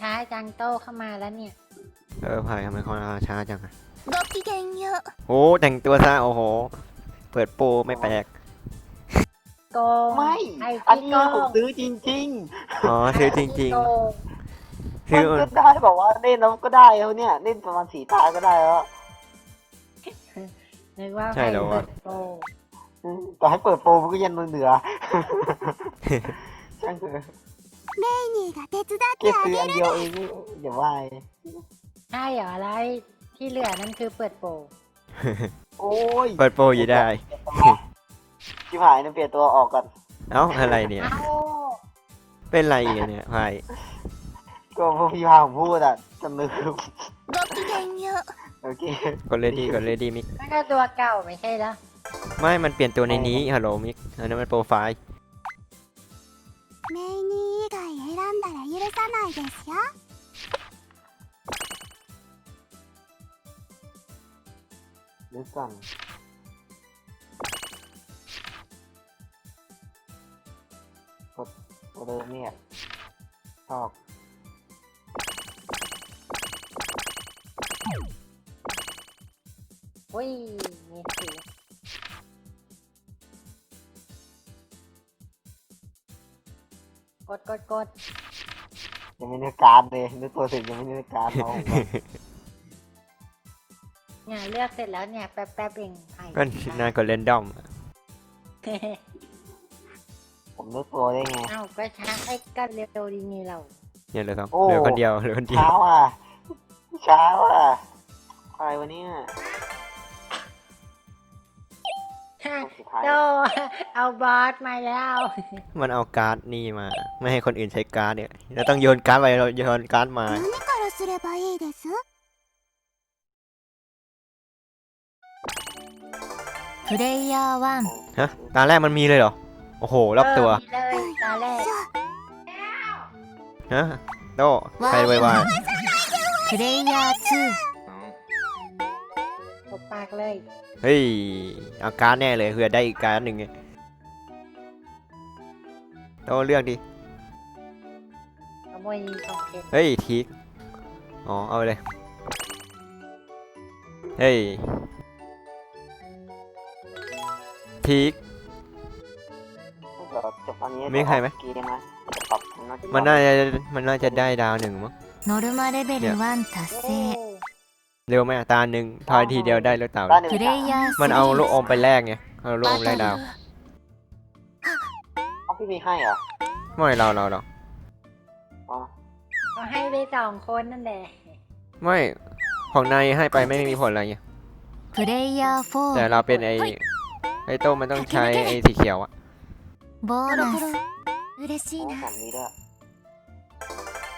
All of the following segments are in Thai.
ช้าจังโตเข้ามาแล้วเนี่ย เออพายทำไมเขามาช้าจังอะ ごきげんよう โอ้แต่งตัวซะโอ้โห เปิดโปรไม่แปลก โกง ไม่ ไอ้ อัน ที่ นี้ โก ผม ง ซื้อจริง อ๋อซื้อจริง ไอ้ที่โกง ๆ ๆ ซื้อ มันก็ได้แบบว่าเล่นแล้วก็ได้แล้วเนี่ย เล่นประมาณสี่ตาก็ได้แล้ว นึกว่า ใช่แล้ววะ ใครเปิดโกง อืมแต่ให้เปิดโปรมันก็ยันเหนือๆช่างเถอะ メイニーが手伝っ แค่ てあ ซื้อ げ อัน る เดียวเองอย่าว่า ใช่เหรออะไรที่เหลือนั่นคือเปิดโปง โอ้ย เปิดโปรอยู่ได้ ชิบหายเนี่ยเปลี่ยนตัวออกก่อน เอ้าอะไรเนี่ย เอ้า เป็นไรอีกอะเนี่ยพาย ก็พวกพี่พาผมพูดอ่ะจำลืม ごきげんよう โอเค กดเลดี้กดเลดี้มิก นั่นก็ตัวเก่าไม่ใช่เหรอ ไม่มันเปลี่ยนตัวในนี้ฮัลโหลมิกอันนั้นมันโปรไฟล์ メイニー以外 選んだら許さないですよ。出たのここれねそうほい、ね、 กดกดกดยังไม่นึกการดเลยนึกตัวเสร็จยังไม่นึกการดเอาเนี่ยเลือกเสร็จแล้วเนี่ยแป๊บแป๊บๆเองไอ้ก็นานกดเรนดอมผมนึกตัวได้ไง เอ้าก็ช้าไอ้ก็เร็วดีนี่เราเนี่ยเหลยครับโอ้ เหลือคนเดียวเหลือคนเดียวเช้าอะเช้าอะอะไรวะเนี่ย สุดท้าย โดเอาบอสมาแล้ว มันเอาการ์ดนี่มา ไม่ให้คนอื่นใช้การ์ดเนี่ยเราต้องโยนการ์ดไปเราโยนการ์ดมา 何からすればいいですプレイヤー1 ฮะตาแรกมันมีเลยเหรอ โอ้โห รอบตัว เมีเลยตอนแรก ฮะโตใครไวไว プレイヤー ตบปาก เลย เฮ้ย เอาการ์ดแน่เลยเพื่อได้อีกการ์ดหนึ่งไงโตเลือกดิ ขโมยของเพชร เฮ้ย ทีกอ๋อ เอาไปเลย เฮ้ย ทีก เดี๋ยวจบอันนี้ มีใครไหม เกมนะจะปรับน่าจะ มันน่าจะมันน่าจะได้ดาวหนึ่งมั้ง 2ノルマレベル1達 โอ้ 成 เร็วไหมอะตาหนึ่งทอยทีเดียวได้แล้วเต่า ได้หนึ่ง プレイヤー มันเอาลูกอม 3 ไปแลกไง เอาลูกอมแลกดาว เอาพี่มีให้เหรอ ไม่เราเราเรา อ๋อ ก็ให้ไปสองคนนั่นแหละ ไม่ ของนายให้ไปไม่มีผลอะไรไง プレイヤー แต่ 4 เราเป็นไอ้ไอ้โต้มันต้องใช้ไอ้สีเขียวอะ ボーナス嬉しい โอ้ な ผมมีด้วย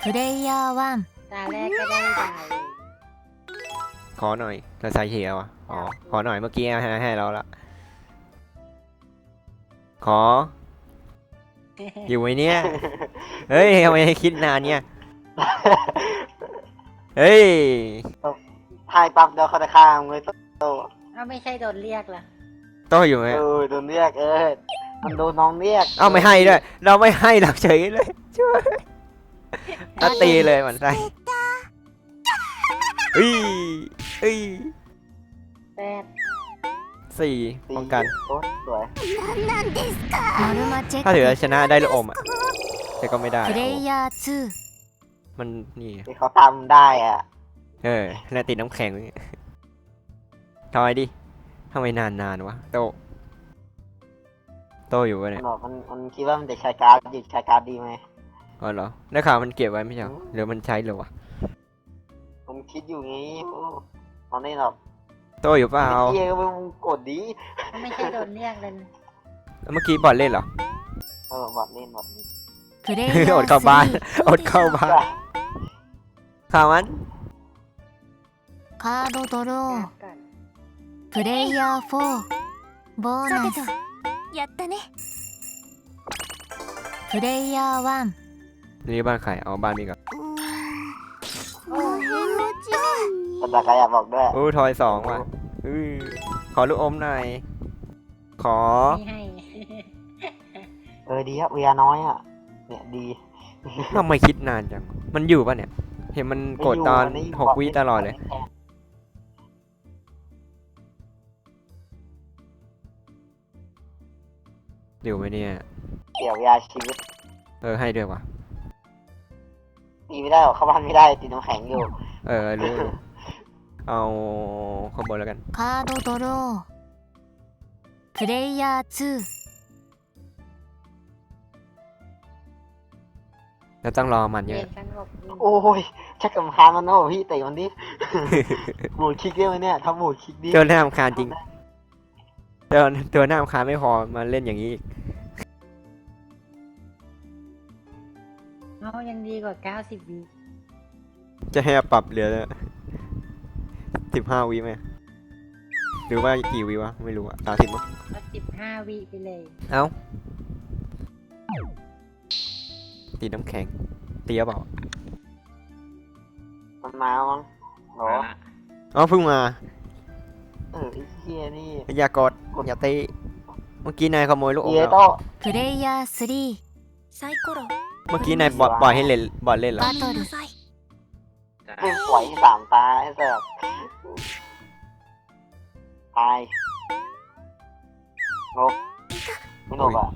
プレイヤー1 ตาแรกก็ได้ดาว ขอหน่อยเราใส่เขียวอะอ๋อขอหน่อยเมื่อกี้ให้ให้เราละขอ อยู่ไหมเนี่ยเฮ้ยทำไมให้คิดนานเนี่ยเฮ้ยทายปั๊บเดี๋ยวเขาจะฆ่ามึงเลยโตเอาไม่ใช่โดนเรียกเหรอโต้อยู่ไหมเออโดนเรียกเออมันโดนน้องเรียกเอ้าไม่ให้ด้วย เราไม่ให้เราเฉยเลยช่วยอะตีเลยมันใส่เฮ้ย เฮ้ย แปด สี่ ตี ป้องกัน โอ้สวย 何なんですかノルマチェッ ถ้า ク ถือว่าชนะได้ลูกอมอ่ะ แต่ก็ไม่ได้ プレイヤー มันนี่ ที่เขาตามได้อ่ะ เออแล้วติดน้ำแข็งนี่ทอยดิทำไมนานนานๆวะ โต โตอยู่วะ มั เนี่ย นบอกมันมันคิดว่ามันจะใช้การ์ดหยุดใช้การ์ดดีไหม อ๋อเหรอได้ข่าวมันเก็บไว้ไม่ใช่เหรอหรือมันใช้เหรอวะ ผมคิดอยู่งี้โอ้ ตอนนี้หรอก โตอยู่เปล่า เฮียมึงกดดี ก็ไม่ใช่โดนเรียกเลย เมื่อกี้บอลเล่นเหรอ เออบอดเล่นบอดเล่น 2プレイヤ อ ー ดเข้าบ้าน 3 อดเข้าบ้าน ข่าวมัน カードドロ กา ー รก่อน プレイヤー4ボーナスやったねプレイヤー1 นี่บ้านใครเอาบ้านมีก่อน แต่ตากายอยากบอกด้วยอู้ทอยสองว่ะอื้อขอลูกอมหน่อย ขอ ไม่ให้ เออดีครับเวียน้อยอะ เนี่ยดี ทำไมคิดนานจัง มันอยู่ปะเนี่ย เห็นมันกดตอนไม่ยู่หกวิตลอดเลย อยู่ไหมเนี่ย เกี่ยวยาชีวิตเออให้ด้วยวะหนีไม่ได้หรอกเข้าบ้านไม่ได้ติดน้ำแข็งอยู่ เออรู้รู้ เอาข้างบนแล้วกัน カードドロープレイヤー2 แล้วต้องรอมันเย เย็ อะ นสงบดี โอ้ยชักกำคาญมันโน่พี่เตะมันดิ หมูคิกได้ไหมเนี่ยทำหมูคิกดิ ตัวหน้ารำคาญจริงตัวตัวหน้ารำคาญไม่พอมาเล่นอย่างนี้อีก เอายังดีกว่า 90วิ จะให้ปรับเหลือ สิบห้าวิไหมหรือว่ากี่วิวะ ไม่รู้อะสามสิบมั้ง ก็15วิไปเลย เอ้าตีน้ำแข็งตีหรือเปล่า มันมามั้งเหรอ อ๋อเพิ่งมา เออไอ้เฮียนี่ อย่ากดอย่าตีเมื่อกี้นายขโมยลูกอม เฮีย แล้ว โต้ プレイヤー3サイコロ เมื่อกี้นายบอดปล่อยให้เล่นบอดเล่นเหรอ バトル เป็นปล่อยให้สามตาไอ้เสิร์ฟ ตายงกไม่งกอ่ะ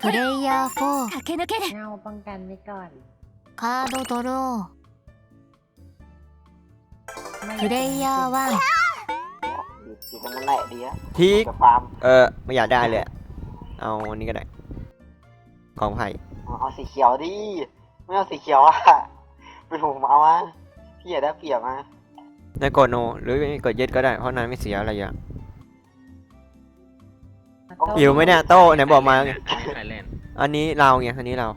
プレイヤー4駆け抜ける เงาป้องกันไว้ก่อน カードドロ ไม่ ープレイヤー1 อยู่ตรงนั้นแหละดีอะ ทีก กับฟาร์ม เออไม่อยากได้เลยอะเอาอันนี้ก็ได้ ของไผ่ เอาสีเขียวดิไม่เอาสีเขียวอ่ะไปถูกมาเอามาพี่อย่าได้เปรียบมา น ายกดโน หรือกดเย็ดก็ได้ เพราะนายไม่เสียอะไรอย่าง โต้ อยู่ไหมเนี่ยโต้ไหนบอกมาไง ใครเล่น อันนี้เราไงอันนี้เรา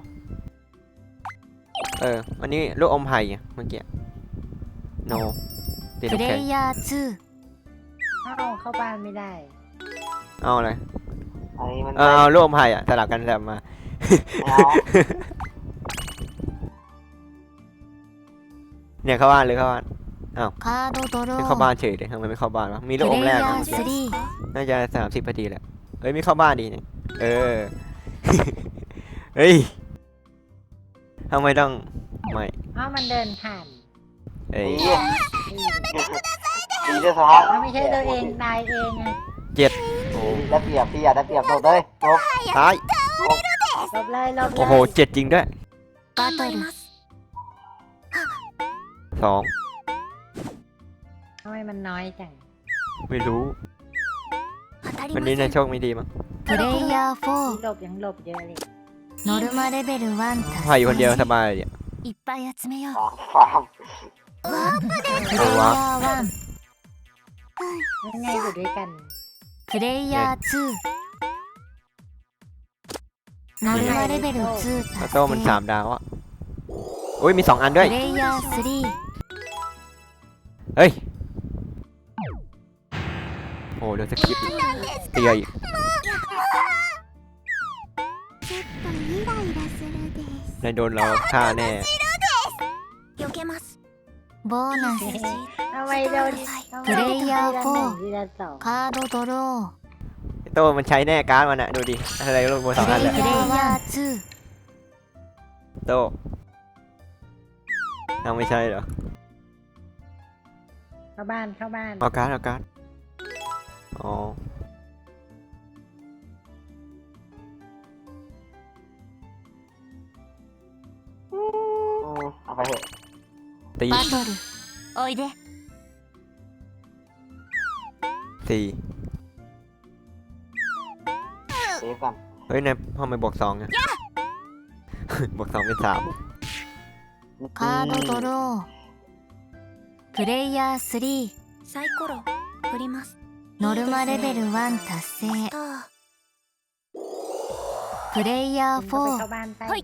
เออ อันนี้ลูกอมไผ่ไงเมื่อกี้ โนตี プ น้ำแข็ง レイヤー เอาเข้าบ้านไม่ได้ เอาอะไร อันนี้มัน เออเอาลูกอมไผ่อะสลับกันสลับมา ไม่เอา เนี่ยเข้าบ้านเลยเข้าบ้าน 2カードドロ ไม่ ー เข้าบ้านเฉยเลยทำไมไม่เข้าบ้านวะ มี プ ลูกอ レ ม イ แรก ヤ นะ ー เมื่อกี้ 3 น่าจะสามสิบนาทีแหละ เอ้ยไม่เข้าบ้านดีเนี่ยเออ เฮ้ยทำไมต้อง ไม่ เอามันเดินผ่าน เอ้ย ดี อืม ดีด้วยสภาพ เอาไม่ใช่ตัวเองตายเองไง โอ้ ได้เปรียบพี่อย่าได้เปรียบโดดเลยงก ตาย ลบเลยลบเลย โอ้โหเจ็ดจริงด้วย バトル สอง ทำไมมันน้อยจัง ไม่รู้ วันนี้นายโชคไม่ดีมั้ง プレイヤー ที่ 4 หลบยังหลบเยอะเลย ノルマレベル1 ไผ่อยู่คนเดียว 達 สบายเลยเนี่ย 成いっぱい集めよう ฟาร์ม プレイヤー นั่นไงอยู่ด้วยกัน 1プレイヤー2ノルマレベル2 แล้ว 達 โต้มัน 成 สามดาวอะอุ้ยมีสองอันด้วย プレイヤー เฮ้ย โอ้เดี๋ยวสกิปเตียอีก ちょっとイライラするです นายโดนเราฆ่าแน่ 避けますボーナス ทำไมโดนทำไม プレイヤー ทีละหนึ่งทีละสอง カードドロー โต้มันใช้แน่การ์ดมันอะดูดิ อะไรลงบนสองอันเลย プレイヤー2 โต้เอาไม่ใช่เหรอ เข้าบ้านเข้าบ้าน เอาการ์ดเอาการ์ด อ๋อ อืมเอาไปเถอะ ตี バトルおいで สี่ เซฟก่อน เฮ้ยนายทำไมบวกสองอะ บวกสองเป็นสาม カードドロープレイヤー3サイコロ振ります ノルマレベル1達成プレイヤー ก็ไป 4 เข้าบ้านไป はい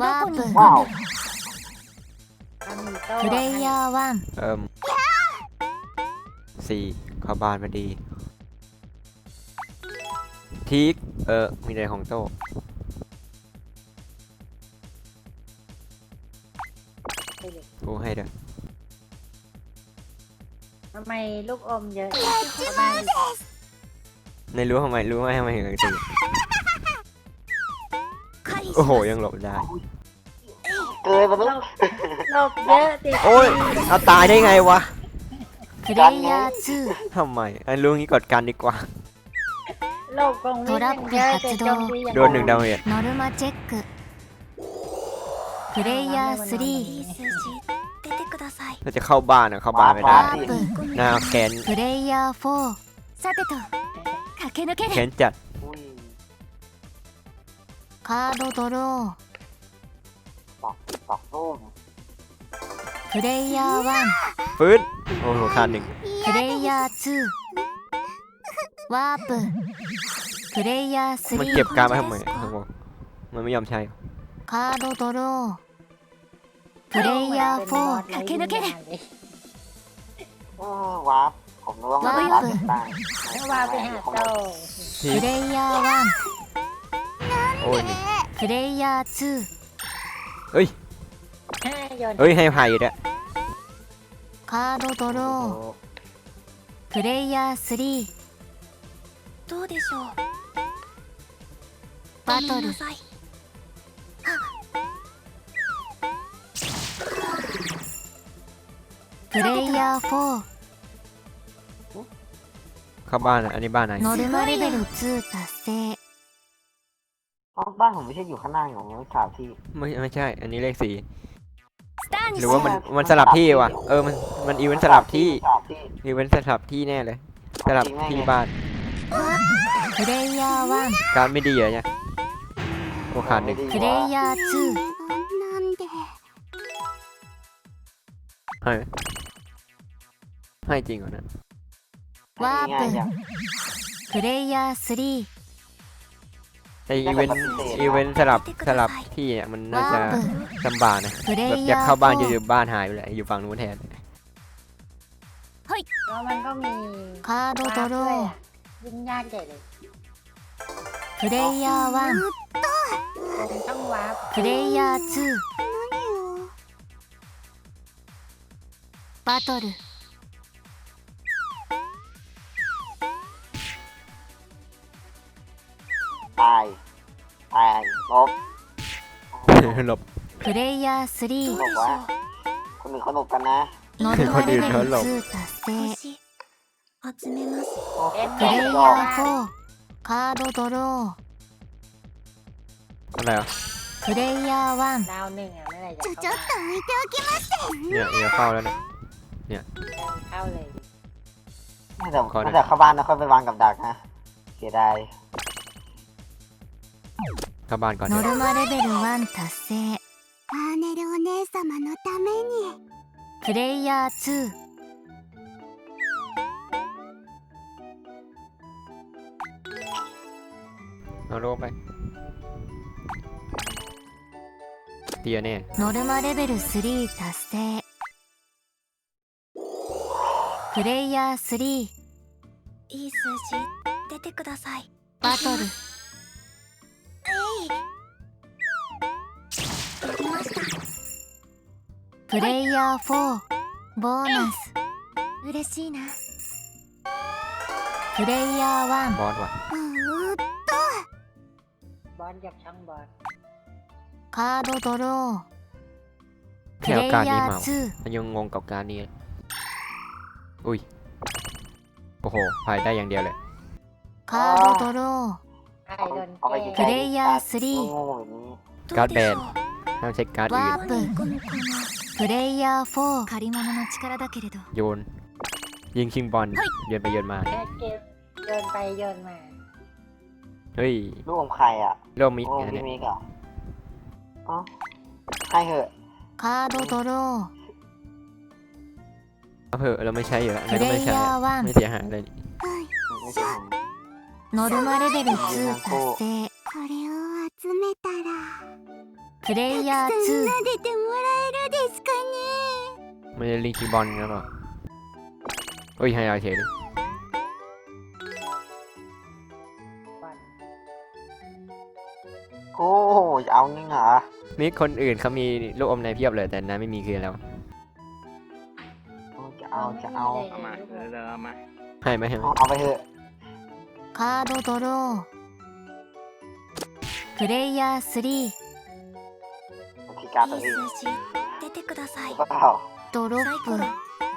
ワープ ว้าว เอามีโต้ プレイヤー1 เอิ่มสี่เข้าบ้านพอดี ทีก เออ มีอะไรของโต้ ไปเลย กูให้เด้อ ทำไมลูกอมเยอะเข้าบ้านดิ นายรู้ทำไม รู้ไหมทำไมถึงตีโอ้โห ยังหลบได้ เกินมันต้อง โลกเยอะติ โอ้ยเอาตายได้ไงวะ プレイヤー2 ทำไมไอ้ลุงนี้กดกันดีกว่า โลกกงวิ่งยังเยอะแต่โจมตีอย่าง โดนหนึ่งดาเมจ ノルマチェックプレイヤー3出てく ださい เราจะเข้าบ้านอะเข้าบ้านไม่ได้ ワープ หน้าแขน プレイヤー4さてと駆け抜け แขนจัด อุ้ย カードドロ ตอกตอกตุ้ม ープレイヤー ฟื้นโอ้โหขาดหนึ่ง 1プレイヤー2ワーププレイヤー มันเก็บ 3 การดไว้ทำไมโอ้โหมันไม่ยอมใช้ カードドロー プレイヤー4駆け抜ける เออวาร์ปผมต้อง วาร์ป รับเก็บตังค์ ไม่ว่าไปหาโต ที่ プレイヤー โอ้ยนี่ 1プレイヤー เฮ้ย โยน เฮ้ย ให้ไผ่ด้วย 2カードドロ โอ้ ープレイヤー3どうでしょうバトル プレイヤー4 เข้าบ้านอะอันนี้บ้านไหน ノルマレベル2達成 เอ้าบ้านผมไม่ใช่อยู่ข้างหน้าของยังไม่สามที่ ไม่ไม่ใช่ อันนี้เลขสี่ スター ห に รือว่ามันมันสลับที่ว่ะ เออ มันมันอีเวนต์สลับที่ สลับที่ อีเวนต์สลับที่แน่เลย สลับที่บ้าน プレイヤー การดไม่ดีเหรอเนี่ยโอ้ขาดหนึ่ง 1プレイヤー2なんで ให้ไหม ให้จริงเหรอเนะ ワ ง่ายๆ ー อย่าง ププレイヤー3 ไออีเวนต์อีเวนต์สลับสลับที่อ่ะมันน่าจะ ワー ลำบากนะ プレ แบบ イ อยาก ヤ เข้า ー บ้านอยู่ 4 บ้านหายไปเลยอยู่ฝั่งนู้นแทน แล้วมันก็มี カードドロ ด้วย ー อะยิ่งยากใหญ่เลย プレイヤー คงต้องวาร์ป 1プレイヤー2バトル ายตายลบ หลบ プレイヤー3 หลบวะคนอื่นเขาหลบกันนะ ノルマレベル2達成星集めます โอ้ เอ็น プ เอ็ レ น イ ย ヤ อ ー4カードドロー อะไรอ่ะ プレイヤー ดาวหนึ่งอ่ะไม่อไหรจะ ちょ เข้า ちょっと置いておきます เนี่ยเนี่ยเข้าแล้วนะ เข้าเลย น่าจะ ก่อนนะ น่าจะเข้าบ้านแล้วค่อยไปวางกับดักนะเสียดาย เข้าบ้านก่อน 1 เถ ノ อะ ルマレベル1達成アーネルお姉様のためにプレイヤー2 เอาโลไปเตียแน่ ノルマレベル3達成プレイヤー3いい数字出てくださいバトル プレイヤー4ボーナス嬉しいなプレイヤー บอสว่ะ うーっ บอลจากช่องบอล 1カードドロープ แค่ レイ เอาการนี้ ヤ มา ー ว่ะมันยังงงกับการนี้เลยอุ้ย โอ้โหพายได้อย่างเดียวเลย 2カードドロー ไอ้โดน เอาไป แก้ ใกล้ๆ プレイヤー3 โง่ๆแบบนี้ と การ์ด どう แบ でし น ょう ห้ามใช้การ์ดอื่น ワープ何行くのかな プレイヤー4借り物の力だけれど โยน ยิงคิงบอลโยนไปโยนมา แค่เกมโยนไปโยนมา เฮ้ย ลูกอมใครอ่ะ โลมิก ลูกอม นะ พี่ เนี่ย มิกอ่ะเอ๋อให้เหอะ カードドロー เอาเถอะเราไม่ใช้อยู่แล้วอัน プ นี้ก็ レ ไม่ イ ใช้ ヤ อะ ー ไม่ 1 เสียหายเลย ไม่ใช่ผม ノルマレベル2達成これを集めたら プレイヤー2撫でてもらえるですかね ไม่ได้ลิงคิงบอลนะหรอเฮ้ยให้เอาเฉยเลย บอล โอ้โหจะเอางี้เหรอ มีคนอื่นเขามีลูกอมในเพียบเลยแต่นายไม่มีคือแล้ว โอ้จะเอาจะเอา เอามาเริ่มมา ให้ไหมให้ไหม เอาเอาไปเถอะ カードドロープレイヤー3 บางที การ い ตัว い เอง 数字出てください หรือเปล่า ドロップサイコロ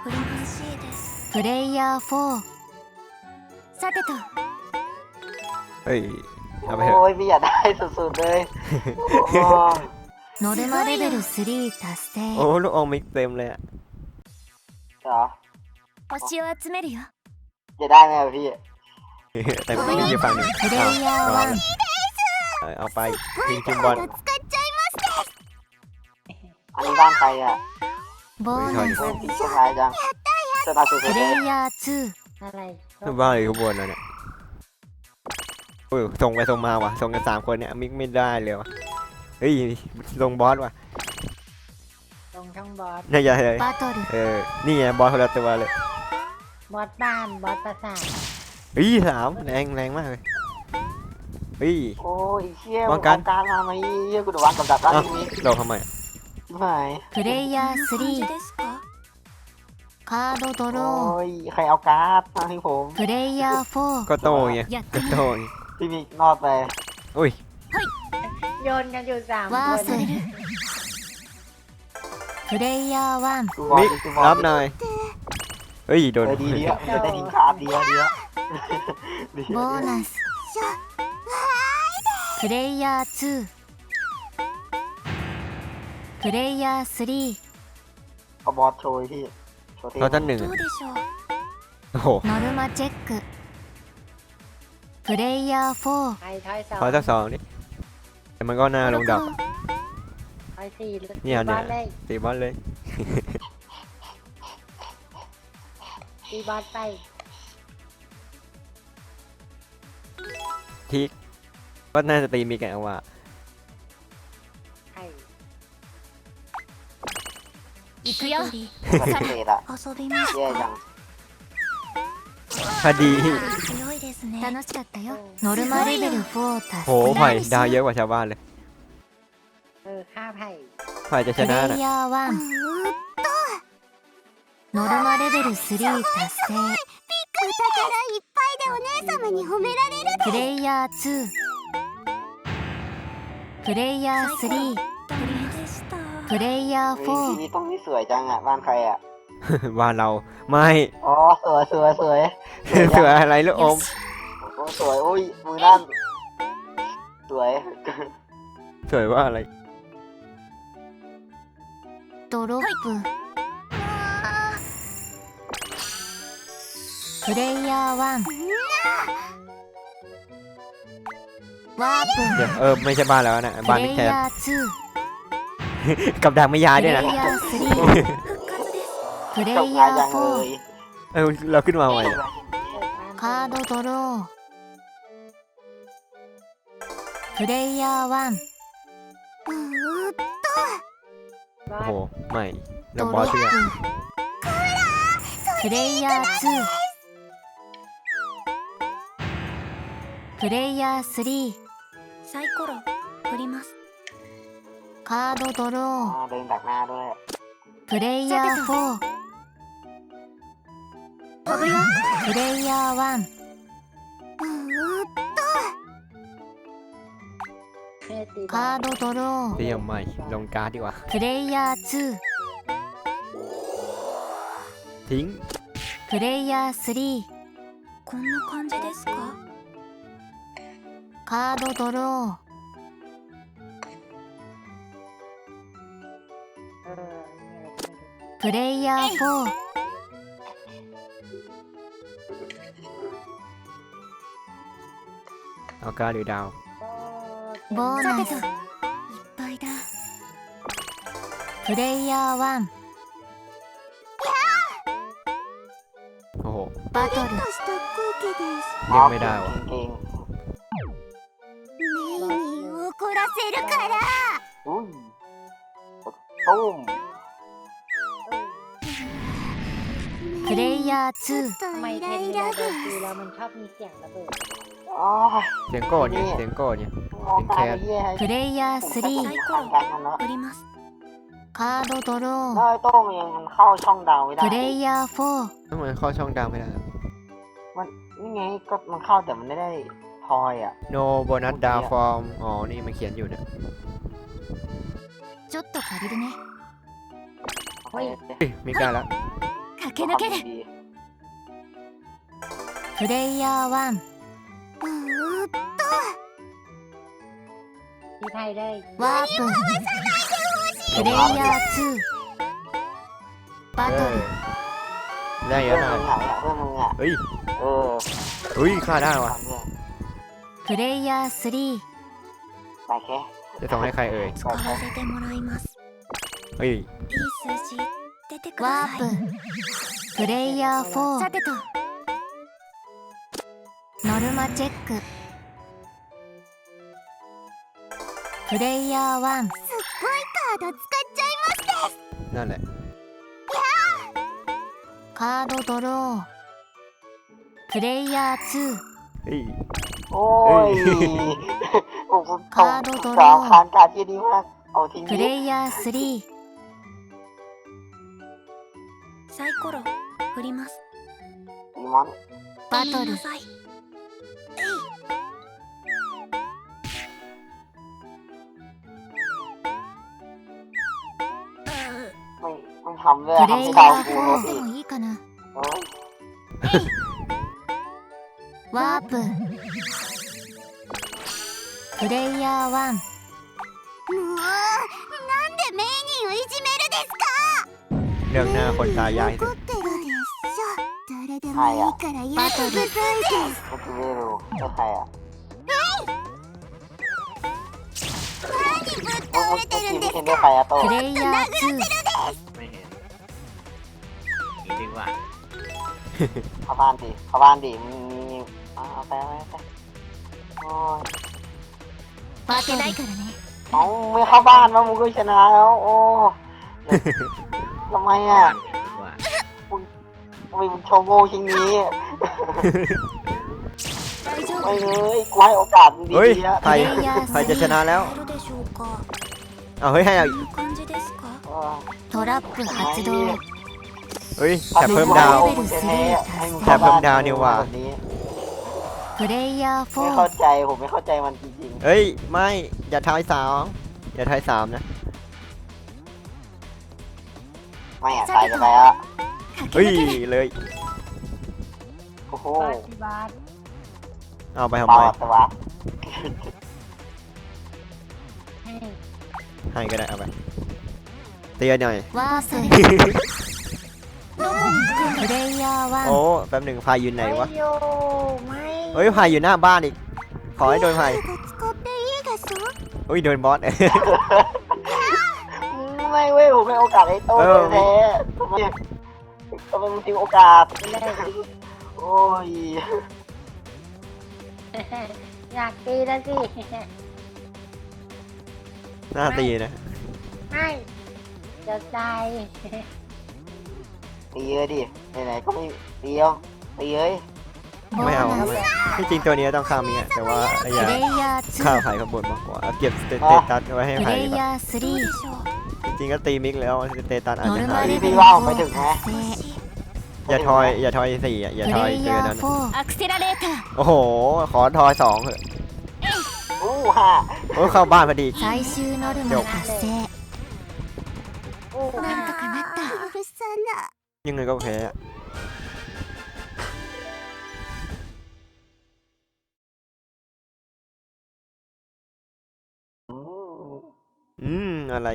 振り回しいです プレイヤー4さてと เฮ้ยเอาไปเถอะ โอ้ยพี่อยากได้สุดๆเลยโอ้ ノルマレベル3達成 โอ้ลูกอมมิกเต็มเลยอะ เหรอ 星を集めるよ จะได้ไหมอะพี่ แต่ไม่ได้ยินฟังหนึ่ง プレイヤー เอา 1 เอาเอาไปทิ้งคิมบอล อันนี้บ้านใครอ่ะ ボーナ เฮ้ย ス พี่สบายจังสบายสุด プ ๆเล レ ย イヤー อะไร บ้านอยู่ข้างบนแล้วเนี่ยโอ้ยส่งไปส่งมาว่ะส่งกันสามคนเนี่ยมิกไม่ได้เลยวะเฮ้ยลงบอสว่ะ ตรงช่องบอส น่าจะเลย 2バトル เออนี่ไงบอสคนละตัวเลย บอสบ้านบอสประสาท เฮ้ยสามแรงแรงมากเลยเฮ้ย โอ้ยเชี่ย วางกัน เอการมาไหมเยี่ยกูจะวางกับดักบ้าน เอ้า นี้ เราทำไม ไม่ プレイヤーこんな感じ3ですかカードド โอ้ ロ ยใครเอาการ์ดมาให้ผม ープレイヤー ก็โตไง 4やっ ก็ て โต み ไง พี่มิกนอดไป อุ้ย โยนกันอยู่สาม ワ ค ー น サルプレイヤー1 ดูบอล มิก ดูบอล รับหน่อยเฮ้ยโดน เออดีดีอ่ะมันจะได้ทีมการ์ดดีอ่ะดีอ่ะดี ボ อ่ะ ーナスプレイヤー2 プレイヤー3 เอาบอสโชยพี่โชว์เท่ เราท่านหนึ่ง どうでしょう โอ้โห ノルマチェックプレイヤー4 ไอ้ทอยสอง ขอสักสองนี่แต่มันก็น่าลงดอก ทอยสี่ เนี่ย บ เนี่ อย สเลย ตีบอลเลย ตีบอสไป ทีกก็น่าจะตีมีกันเอาว่า ใคร 行くよブリ ปฏิเสธอ่ะ 遊びまし แย่ た จัง คดี 強いですね楽しかったよノルマレベル4達 โห 成 ไผ่ดาวเยอะกว่าชาวบ้านเลย เออฆ่าไผ่ ไผ่จะช プ นะ レ น่ะ イヤー1ノルマレベル3達成プレイヤー2プレイヤー3ブリでした プレイヤー เฮ้ย 4 พี่ต้องนี่สวยจังอ่ะบ้านใครอ่ะ บ้านเราไม่ อ๋อสวยสวยสวย เสืออะไรลูกอ よ ม し โอ้สวยโอ้ยมือนั่นสวย สวยว่าอะไร ドロッププレイヤー1ワー เดี๋ยวเออไม่ใช่บ้านแล้วนะ プ บ้าน プ นี่ レイ แค่ ヤー2 กับดักไม่ย้าย プ ด้วย レ นะ イヤー3復活ですプレ จบ イ งาน ヤ ยัง ー เลย 4 เออเราขึ้นมาใหม่ เปิดบ้าน カードドロープレイヤー1 บ โอ้ อ โห ส ไม่เรา ド บ ロ อ ッ สเชื่อ ププレイヤー2プレイヤー3サイコロ振ります カードドロ อ๋ ー อเดินดักหน้าด้วย プレイヤー4プレイヤー1 เฮ้ยตีบอ カ ส ードドロ เตรี ー ยมใหม่ลงการ์ดดีกว่า プレイヤー2 ทิ้ง プレイヤー3こんな感じですかカードドロー プレイヤー4わかるだボーナスいっぱいだ。プレイヤー1おバトルゲムだわ。メイに怒らせるから。うん。プレイヤー2 ทำไมเทนเวลาโดนตีแล้วมันชอบมีเสียงระเบิด อ๋อ เสียงโกรธเนี่ยเสียงโกรธเนี่ย มองตาไปแย่ プレイヤー ผม 3 จะทำกันกันเนาะ 振りますカードドロ น้อยโต้งยังมันเข้าช่องดาวไม่ ー ได้ プレイヤー4 ต้องมันเข้าช่องดาวไม่ได้ มันนี่ไงก็มันเข้าแต่มันไม่ได้ทอยอ่ะ no bonus down from อ๋อ นี่มันเขียนอยู่เนี่ย ちょっと借りるね เฮ้ย เฮ้ยมิกได้แล้ว 駆け抜ける ดี プレイヤー1うーっ พี่ไทยเลย ワーププレイヤー2バ เอ ト อ ル ได้เย เพื่อ อะ น หน่อย มึงอ่ะเพื่อนมึงอ่ะ เฮ้ย เออ เฮ้ยฆ่าได้วะ ทำเรื่อง プレイヤー3 ไปแค่ จะส่งให้ใครเอ่ย 使わせてもらいます เฮ้ย いい数字 出てください。ワーププレイヤー4さてと。ノルマチェック。プレイヤー1すっごいカード使っちゃいますです。なんやーカードドロー。プレイヤー2えい。おーい。カードドロー。プレイヤー3バトルごめんなさいえい ไม่ไม่ทำเลย プ ทำ レ ให้ イ ดาว ヤー กูโร 4 สิ でもいいかな เออ ワーププレイヤー1もうなんでメイニーをいじめるですか เรื่องหน้าคนตายยากที่สุด ってるでしょ ิ 誰でもいいからやってくださいです เมื่อกี้ไม่รู้เป็นใครอ่ะ 何ぶっ เมื่อ 倒 เมื่อ れてるんで กี้ す เห็นได้ใครอ่ะโต プレイヤー2ไม่เห็นนี่ดีกว่า เข้าบ้านดิเข้าบ้านดิมีมีเอาเอาไปเอาไปเอาไปโอ้ย バトルからね เอาไม่เข้าบ้านมามึงก็ชนะแล้วโอ้ทำไมอ่ะ ดีกว่า ทำไ มมึงโชว์โง่ชิงนี้ 大丈夫 ไม่เลยกูให้โอกาสมึง เฮ้ย ดีๆอะ ใครใครจะชนะแล้ว 入るでしょうか เอาเฮ้ยให้เอา いい感じですか เออ トラップ発動 เฮ้ยแถบเพิ่มดาว レベル3 ให้มึง แถบเพิ่มดาวนี่ว่ะ แบบนี้ プレイヤー ไม่เข้า 4 ใจผมไม่เข้าใจมันจริง เฮ้ย ไม่ อย่าทายสามอย่าทายสามนะ ๆไม่อ่ะตายจะไปอ่ะ เฮ้ย เลย โอ้โห บาทที่บาท เอาไปทำ เป ไม ล่าแต่ว่า ให้ ให้ก็ได้เอาไป เตียหน่อย ワーププレイヤー โอ้ 1 แป๊บหนึ่งพายอยู่ไหนวะ ไม่โยไม่ เฮ้ยพายอยู่หน้าบ้านอีก ขอให้โดนพาย 使っていいでしょ อุ้ยโดนบอส ไม่เว้ยผมให้โอกาสไอ้โต้ เออ แท้ เอาไปมันติวโอกาสไโอ้ยอยากตีแล้วสิ น่าตีนะไม่เดี๋ยใจตีเยอะดิไหนๆก็ไม่ตีเอาตีเอ้ยไม่เอาไม่ที่จริงตัวนี้ต้องข้ามเนี่ยแต่ว่าอย่าข้าวขายขบวนมากกว่าเก็บสเตตัสไว้ให้ใครจริงก็ตีมิกแล้วสเตตัสอาจจะหายตีว่าไปถึงแฮะ อย่าทอย อย่าทอยสี่อย่าทอยเจอนั้นโอ้โห ขอทอยสองเถอะโอ้เข้าบ้านพอดีー最終ノルยังไงก็แพ้อะอืมอืม อะไร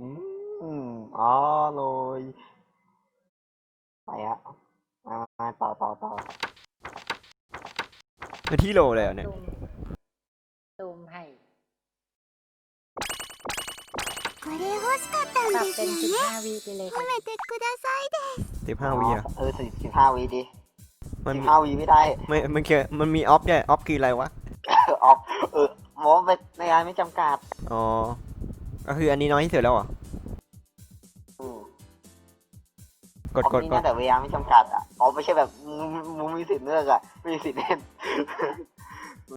อืมอร่อย มามาต่อต่อต่อ เป็นที่โลเลยเหรอเนี่ย ตูมตูมให้ これ欲しかった ปรับเป็นสิบห้าวิไปเลย 褒めてください สิบห้าวิอ่ะ เออสิบสิบห้าวิดิ มัน สิบ มี ห้าวิไม่ได้ ไม่มันคือมันมีออฟเนี่ยออฟคืออะไรวะ ออฟเออหมอไปในงานไม่จำกัด อ๋อ ก็คืออันนี้น้อยที่สุดแล้วเหรอ อื กดของกดนี่กดน่าแต่เวลาไม่จำกัดอะอ๋อไม่ใช่แบบมึงมึงมีสิทธิ์เลือกอะไม่มีสิทธิ์เล่น